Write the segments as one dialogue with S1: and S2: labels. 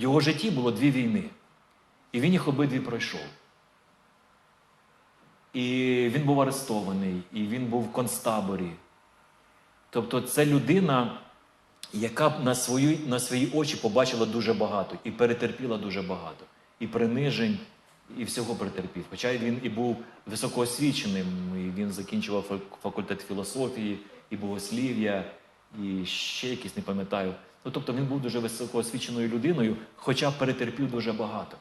S1: Його житті було дві війни. І він їх обидві пройшов. І він був арестований, і він був в концтаборі. Тобто, це людина, яка на свої, на свої очі побачила дуже багато і перетерпіла дуже багато. І принижень, і всього претерпів. Хоча він і був високоосвіченим, і він закінчував факультет філософії, і богослів'я, і ще якийсь не пам'ятаю. Ну, тобто він був дуже високоосвіченою людиною, хоча перетерпів дуже багато.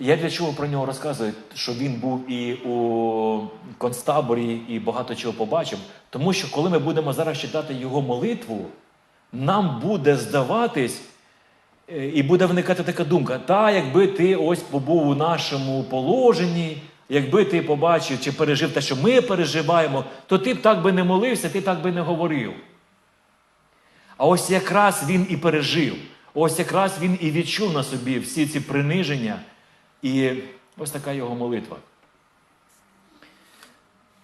S1: Я для чого про нього розказую? Що він був і у концтаборі, і багато чого побачив. Тому що коли ми будемо зараз читати його молитву, нам буде здаватись, е, і буде виникати така думка: та, якби ти ось побув у нашому положенні, якби ти побачив чи пережив те, що ми переживаємо, то ти б так би не молився, ти так би не говорив. А ось якраз він і пережив, ось якраз він і відчув на собі всі ці приниження. І ось така його молитва.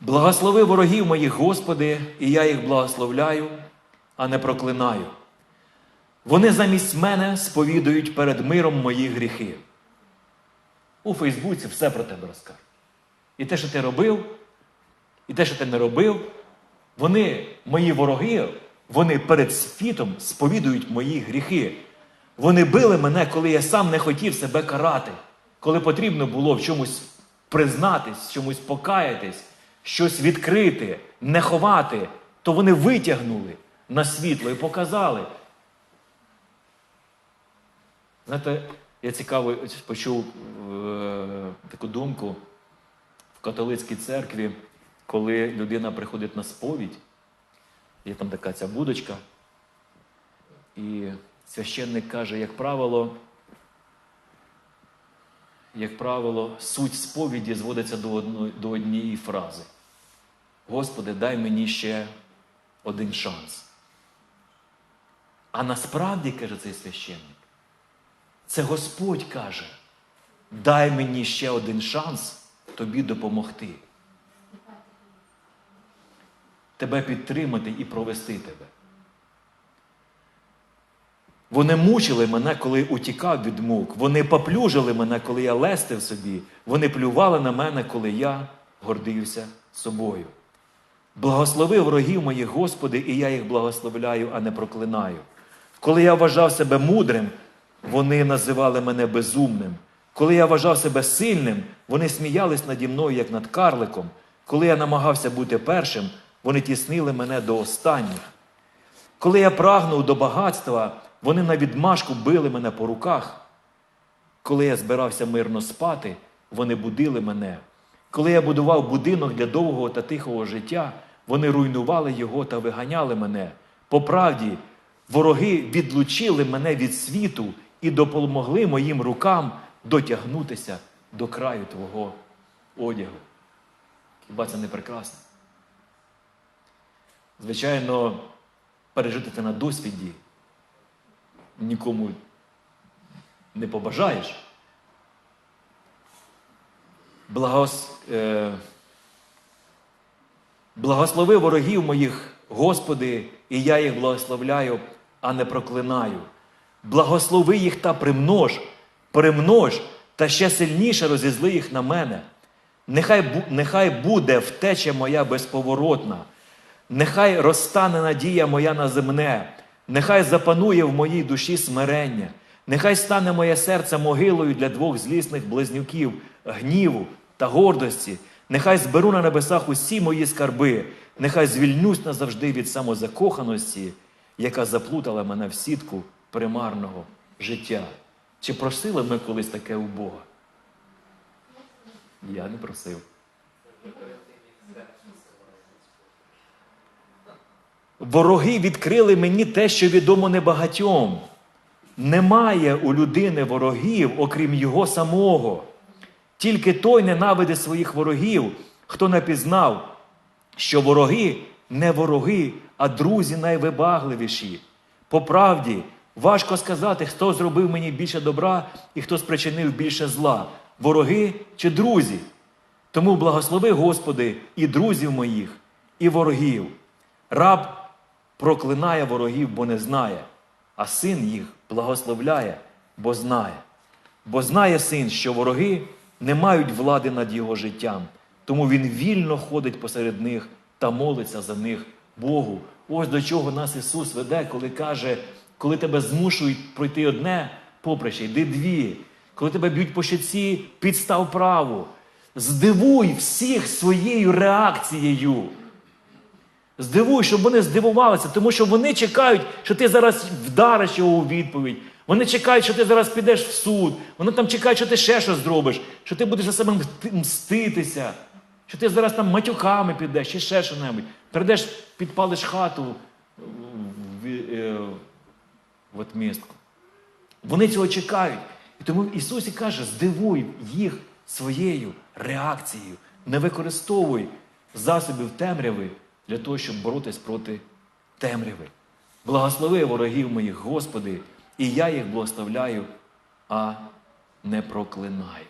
S1: Благослови ворогів моїх, Господи, і я їх благословляю, а не проклинаю. Вони замість мене сповідують перед миром мої гріхи. У Фейсбуці все про тебе розкажуть. І те, що ти робив, і те, що ти не робив, вони, мої вороги, вони перед світом сповідують мої гріхи. Вони били мене, коли я сам не хотів себе карати, коли потрібно було в чомусь признатись, в чомусь покаятись, щось відкрити, не ховати, то вони витягнули на світло і показали. Знаєте, я цікаво почув е, таку думку католицькій церкві, коли людина приходить на сповідь, є там така ця будочка, і священник каже, як правило, як правило, суть сповіді зводиться до, одної, до однієї фрази. Господи, дай мені ще один шанс. А насправді, каже цей священник, це Господь каже, дай мені ще один шанс тобі допомогти. Тебе підтримати і провести тебе. Вони мучили мене, коли утікав від мук. Вони поплюжили мене, коли я лестив собі. Вони плювали на мене, коли я гордився собою. Благослови ворогів моїх, Господи, і я їх благословляю, а не проклинаю. Коли я вважав себе мудрим, вони називали мене безумним. Коли я вважав себе сильним, вони сміялись наді мною, як над карликом. Коли я намагався бути першим, вони тіснили мене до останніх. Коли я прагнув до багатства, вони на відмашку били мене по руках. Коли я збирався мирно спати, вони будили мене. Коли я будував будинок для довгого та тихого життя, вони руйнували його та виганяли мене. По правді, вороги відлучили мене від світу і допомогли моїм рукам дотягнутися до краю твого одягу. Хіба це не прекрасно? Звичайно, пережити це на досвіді нікому не побажаєш. Благос... е... Благослови ворогів моїх, Господи, і я їх благословляю, а не проклинаю. Благослови їх та примнож, примнож, та ще сильніше розізли їх на мене. Нехай, нехай буде втеча моя безповоротна, нехай розтане надія моя на земне, нехай запанує в моїй душі смирення, нехай стане моє серце могилою для двох злісних близнюків, гніву та гордості, нехай зберу на небесах усі мої скарби, нехай звільнюсь назавжди від самозакоханості, яка заплутала мене в сітку примарного життя. Чи просили ми колись таке у Бога? Я не просив. Вороги відкрили мені те, що відомо небагатьом. Немає у людини ворогів, окрім його самого. Тільки той ненавидить своїх ворогів, хто не пізнав, що вороги не вороги, а друзі найвибагливіші. По правді, важко сказати, хто зробив мені більше добра і хто спричинив більше зла вороги чи друзі. Тому благослови, Господи, і друзів моїх, і ворогів. Раб проклинає ворогів, бо не знає, а син їх благословляє, бо знає. Бо знає син, що вороги не мають влади над його життям, тому він вільно ходить посеред них та молиться за них Богу. Ось до чого нас Ісус веде, коли каже, коли тебе змушують пройти одне поприще, йди дві. Коли тебе б'ють по щоці, підстав праву. Здивуй всіх своєю реакцією. Здивуй, щоб вони здивувалися, тому що вони чекають, що ти зараз вдариш його у відповідь. Вони чекають, що ти зараз підеш в суд. Вони там чекають, що ти ще щось зробиш, що ти будеш за себе мститися, що ти зараз там матюками підеш, чи ще що-небудь. Прийдеш, підпалиш хату е, в отмістку. Вони цього чекають. І тому Ісус і каже: здивуй їх своєю реакцією. Не використовуй засобів темряви для того, щоб боротись проти темряви. Благослови ворогів моїх, Господи, і я їх благословляю, а не проклинаю.